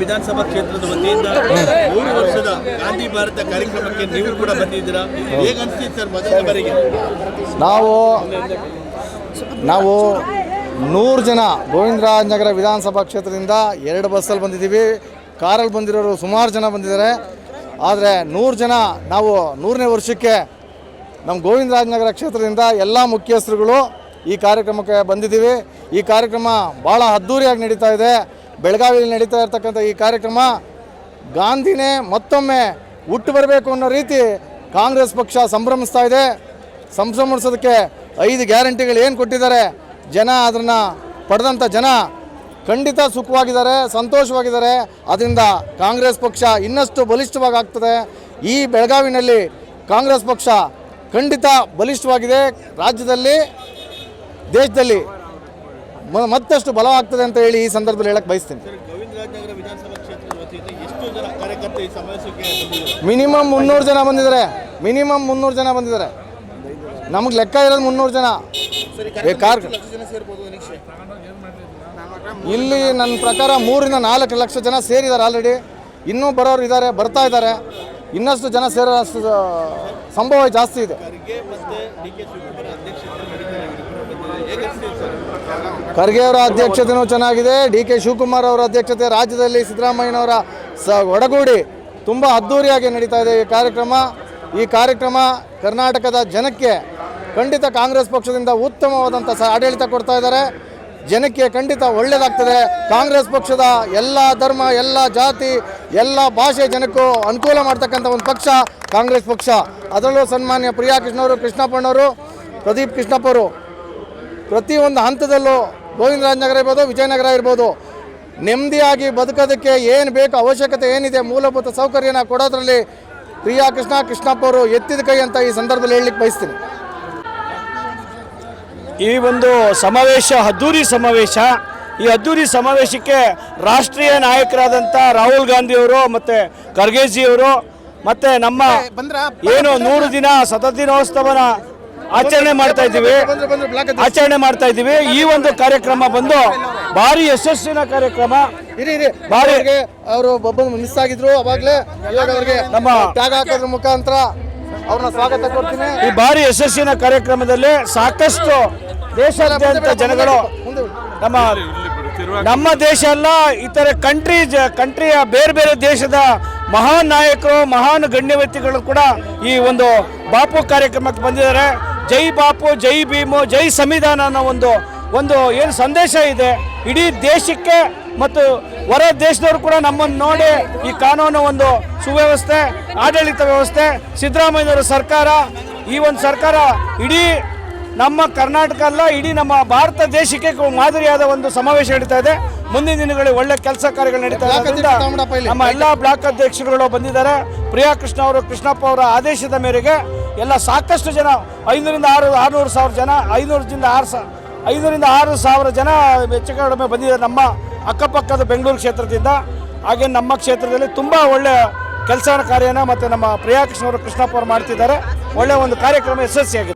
ವಿಧಾನಸಭಾ ಕ್ಷೇತ್ರದ ವತಿಯಿಂದ ಮೂರು ವರ್ಷದ ಗಾಂಧಿ ಭಾರತ ಕಾರ್ಯಕ್ರಮಕ್ಕೆ ನೀವು ಕೂಡ ಬಂದಿದ್ದೀರಾ? ಹೇಗೆ ಅನಿಸ್ತಿದೆ ಸರ್ ಮೊದಲ ಬಾರಿಗೆ? ನಾವು ನಾವು ನೂರು ಜನ ಗೋವಿಂದರಾಜನಗರ ವಿಧಾನಸಭಾ ಕ್ಷೇತ್ರದಿಂದ ಎರಡು ಬಸ್ಸಲ್ಲಿ ಬಂದಿದ್ದೀವಿ. ಕಾರಲ್ಲಿ ಬಂದಿರೋರು ಸುಮಾರು ಜನ ಬಂದಿದ್ದಾರೆ. ಆದರೆ ನೂರು ಜನ ನಾವು ನೂರನೇ ವರ್ಷಕ್ಕೆ ನಮ್ಮ ಗೋವಿಂದರಾಜನಗರ ಕ್ಷೇತ್ರದಿಂದ ಎಲ್ಲ ಮುಖ್ಯಸ್ಥರುಗಳು ಈ ಕಾರ್ಯಕ್ರಮಕ್ಕೆ ಬಂದಿದ್ದೀವಿ. ಈ ಕಾರ್ಯಕ್ರಮ ಭಾಳ ಅದ್ಧೂರಿಯಾಗಿ ನಡೀತಾ ಇದೆ. ಬೆಳಗಾವಿಯಲ್ಲಿ ನಡೀತಾ ಇರತಕ್ಕಂಥ ಈ ಕಾರ್ಯಕ್ರಮ ಗಾಂಧಿನೇ ಮತ್ತೊಮ್ಮೆ ಹುಟ್ಟು ಬರಬೇಕು ಅನ್ನೋ ರೀತಿ ಕಾಂಗ್ರೆಸ್ ಪಕ್ಷ ಸಂಭ್ರಮಿಸ್ತಾ ಇದೆ. ಸಂಭ್ರಮಿಸೋದಕ್ಕೆ ಐದು ಗ್ಯಾರಂಟಿಗಳು ಏನು ಕೊಟ್ಟಿದ್ದಾರೆ? ಜನ ಅದನ್ನು ಪಡೆದಂಥ ಜನ ಖಂಡಿತ ಸುಖವಾಗಿದ್ದಾರೆ, ಸಂತೋಷವಾಗಿದ್ದಾರೆ. ಅದರಿಂದ ಕಾಂಗ್ರೆಸ್ ಪಕ್ಷ ಇನ್ನಷ್ಟು ಬಲಿಷ್ಠವಾಗಿ ಆಗ್ತದೆ ಈ ಬೆಳಗಾವಿನಲ್ಲಿ ಕಾಂಗ್ರೆಸ್ ಪಕ್ಷ ಖಂಡಿತ ಬಲಿಷ್ಠವಾಗಿದೆ. ರಾಜ್ಯದಲ್ಲಿ, ದೇಶದಲ್ಲಿ ಮ- ಮತ್ತಷ್ಟು ಬಲವಾಗ್ತದೆ ಅಂತ ಹೇಳಿ ಈ ಸಂದರ್ಭದಲ್ಲಿ ಹೇಳಕ್ಕೆ ಬಯಸ್ತೀನಿ. ಸರ್ ಗೋವಿಂದರಾಜನಗರ ವಿಧಾನಸಭಾ ಕ್ಷೇತ್ರದ ವತಿಯಿಂದ ಎಷ್ಟು ಜನ ಕಾರ್ಯಕರ್ತರು ಈ ಸಮಾವೇಶಕ್ಕೆ ಬಂದಿದ್ದಾರೆ? ಮಿನಿಮಮ್ ಮುನ್ನೂರು ಜನ ಬಂದಿದ್ದಾರೆ. ಮಿನಿಮಮ್ ಮುನ್ನೂರು ಜನ ಬಂದಿದ್ದಾರೆ. ನಮಗೆ ಲೆಕ್ಕ ಇರೋದು ಮುನ್ನೂರು ಜನ. ಏ, ಕಾರ್ ಇಲ್ಲಿ ನನ್ನ ಪ್ರಕಾರ ಮೂರಿಂದ ನಾಲ್ಕು ಲಕ್ಷ ಜನ ಸೇರಿದ್ದಾರೆ ಆಲ್ರೆಡಿ ಇನ್ನೂ ಬರೋರು ಇದ್ದಾರೆ ಬರ್ತಾ ಇದ್ದಾರೆ. ಇನ್ನಷ್ಟು ಜನ ಸೇರೋ ಸಂಭವ ಜಾಸ್ತಿ ಇದೆ. ಖರ್ಗೆ ಅವರ ಅಧ್ಯಕ್ಷತೆನೂ ಚೆನ್ನಾಗಿದೆ. ಡಿ ಕೆ ಶಿವಕುಮಾರ್ ಅವರ ಅಧ್ಯಕ್ಷತೆ ರಾಜ್ಯದಲ್ಲಿ ಸಿದ್ದರಾಮಯ್ಯನವರ ಸ ಒಡಗೂಡಿ ತುಂಬ ಅದ್ಧೂರಿಯಾಗಿ ನಡೀತಾ ಇದೆ ಈ ಕಾರ್ಯಕ್ರಮ. ಈ ಕಾರ್ಯಕ್ರಮ ಕರ್ನಾಟಕದ ಜನಕ್ಕೆ ಖಂಡಿತ ಕಾಂಗ್ರೆಸ್ ಪಕ್ಷದಿಂದ ಉತ್ತಮವಾದಂಥ ಸ ಆಡಳಿತ ಕೊಡ್ತಾ ಇದ್ದಾರೆ. ಜನಕ್ಕೆ ಖಂಡಿತ ಒಳ್ಳೆಯದಾಗ್ತದೆ ಕಾಂಗ್ರೆಸ್ ಪಕ್ಷದ ಎಲ್ಲ ಧರ್ಮ, ಎಲ್ಲ ಜಾತಿ, ಎಲ್ಲ ಭಾಷೆ ಜನಕ್ಕೂ ಅನುಕೂಲ ಮಾಡ್ತಕ್ಕಂಥ ಒಂದು ಪಕ್ಷ ಕಾಂಗ್ರೆಸ್ ಪಕ್ಷ. ಅದರಲ್ಲೂ ಸನ್ಮಾನ್ಯ ಪ್ರಿಯಾ ಕೃಷ್ಣವರು ಕೃಷ್ಣಪ್ಪನವರು ಪ್ರದೀಪ್ ಕೃಷ್ಣಪ್ಪರು ಪ್ರತಿಯೊಂದು ಹಂತದಲ್ಲೂ ಗೋವಿಂದರಾಜನಗರ ಇರ್ಬೋದು, ವಿಜಯನಗರ ಇರ್ಬೋದು. ನೆಮ್ಮದಿಯಾಗಿ ಬದುಕೋದಕ್ಕೆ ಏನು ಬೇಕು, ಅವಶ್ಯಕತೆ ಏನಿದೆ, ಮೂಲಭೂತ ಸೌಕರ್ಯನ ಕೊಡೋದ್ರಲ್ಲಿ ಪ್ರಿಯಾ ಕೃಷ್ಣ ಕೃಷ್ಣಪ್ಪ ಅವರು ಎತ್ತಿದ ಕೈ ಅಂತ ಈ ಸಂದರ್ಭದಲ್ಲಿ ಹೇಳಲಿಕ್ಕೆ ಬಯಸ್ತೀನಿ. ಈ ಒಂದು ಸಮಾವೇಶ ಅದ್ದೂರಿ ಸಮಾವೇಶ ಈ ಅದ್ದೂರಿ ಸಮಾವೇಶಕ್ಕೆ ರಾಷ್ಟ್ರೀಯ ನಾಯಕರಾದಂಥ ರಾಹುಲ್ ಗಾಂಧಿಯವರು ಮತ್ತು ಖರ್ಗೆಜಿಯವರು ಮತ್ತು ನಮ್ಮ ಏನು ನೂರು ದಿನ ಸತದಿನೋತ್ಸವನ ಆಚರಣೆ ಮಾಡ್ತಾ ಇದ್ದೀವಿ. ಆಚರಣೆ ಮಾಡ್ತಾ ಇದ್ದೀವಿ. ಈ ಒಂದು ಕಾರ್ಯಕ್ರಮ ಬಂದು ಭಾರಿ ಯಶಸ್ಸಿನ ಕಾರ್ಯಕ್ರಮ. ಇರಿ ಇರಿ. ಬಾರಿ. ಅವ್ರಿಗೆ ಅವರು ಮಿಸ್ ಆಗಿದ್ರು ಅವಾಗಲೇ. ಇವಾಗ ಅವ್ರಿಗೆ ನಮ್ಮ ತ್ಯಾಗ ಹಾಕೋದ್ರ ಮುಖಾಂತರ ಅವ್ರನ್ನ ಸ್ವಾಗತ ಕೊಡ್ತೀನಿ. ಈ ಭಾರಿ ಯಶಸ್ಸಿನ ಕಾರ್ಯಕ್ರಮದಲ್ಲಿ ಸಾಕಷ್ಟು ದೇಶಾದ್ಯಂತ ಜನಗಳು ನಮ್ಮ ನಮ್ಮ ದೇಶ ಅಲ್ಲ ಇತರ ಕಂಟ್ರಿ ಕಂಟ್ರಿಯ ಬೇರೆ ಬೇರೆ ದೇಶದ ಮಹಾನ್ ನಾಯಕರು ಮಹಾನ್ ಗಣ್ಯ ವ್ಯಕ್ತಿಗಳು ಕೂಡ ಈ ಒಂದು ಬಾಪು ಕಾರ್ಯಕ್ರಮಕ್ಕೆ ಬಂದಿದ್ದಾರೆ. ಜೈ ಬಾಪು ಜೈ ಭೀಮು ಜೈ ಸಂವಿಧಾನ ಅನ್ನೋ ಒಂದು ಒಂದು ಏನು ಸಂದೇಶ ಇದೆ. ಇಡೀ ದೇಶಕ್ಕೆ ಮತ್ತು ಹೊರ ದೇಶದವರು ಕೂಡ ನಮ್ಮನ್ನು ನೋಡಿ ಈ ಕಾನೂನು ಒಂದು ಸುವ್ಯವಸ್ಥೆ ಆಡಳಿತ ವ್ಯವಸ್ಥೆ ಸಿದ್ದರಾಮಯ್ಯನವರ ಸರ್ಕಾರ ಈ ಒಂದು ಸರ್ಕಾರ ಇಡೀ ನಮ್ಮ ಕರ್ನಾಟಕ ಅಲ್ಲ ಇಡೀ ನಮ್ಮ ಭಾರತ ದೇಶಕ್ಕೆ ಮಾದರಿಯಾದ ಒಂದು ಸಮಾವೇಶ ನಡೀತಾ ಇದೆ. ಮುಂದಿನ ದಿನಗಳಲ್ಲಿ ಒಳ್ಳೆ ಕೆಲಸ ಕಾರ್ಯಗಳು ನಡೀತಾ ಇಲ್ಲಿ. ನಮ್ಮ ಎಲ್ಲ ಬ್ಲಾಕ್ ಅಧ್ಯಕ್ಷರುಗಳು ಬಂದಿದ್ದಾರೆ. ಪ್ರಿಯಾ ಕೃಷ್ಣ ಅವರು ಕೃಷ್ಣಪ್ಪ ಅವರ ಆದೇಶದ ಮೇರೆಗೆ ಎಲ್ಲ ಸಾಕಷ್ಟು ಜನ ಐನೂರಿಂದ ಆರು ಆರುನೂರು ಸಾವಿರ ಜನ ಐನೂರರಿಂದ ಆರು ಸಾ ಐನೂರಿಂದ ಆರು ಸಾವಿರ ಜನ ಹೆಚ್ಚು ಕಡಿಮೆ ಬಂದಿದ್ದಾರೆ ನಮ್ಮ ಅಕ್ಕಪಕ್ಕದ ಬೆಂಗಳೂರು ಕ್ಷೇತ್ರದಿಂದ. ಹಾಗೆ ನಮ್ಮ ಕ್ಷೇತ್ರದಲ್ಲಿ ತುಂಬ ಒಳ್ಳೆಯ ಕೆಲಸ ಕಾರ್ಯನ ಮತ್ತು ನಮ್ಮ ಪ್ರಿಯಾ ಕೃಷ್ಣ ಅವರು ಕೃಷ್ಣಪ್ಪ ಅವರು ಮಾಡ್ತಿದ್ದಾರೆ. ಒಳ್ಳೆಯ ಒಂದು ಕಾರ್ಯಕ್ರಮ ಯಶಸ್ವಿಯಾಗಿದೆ.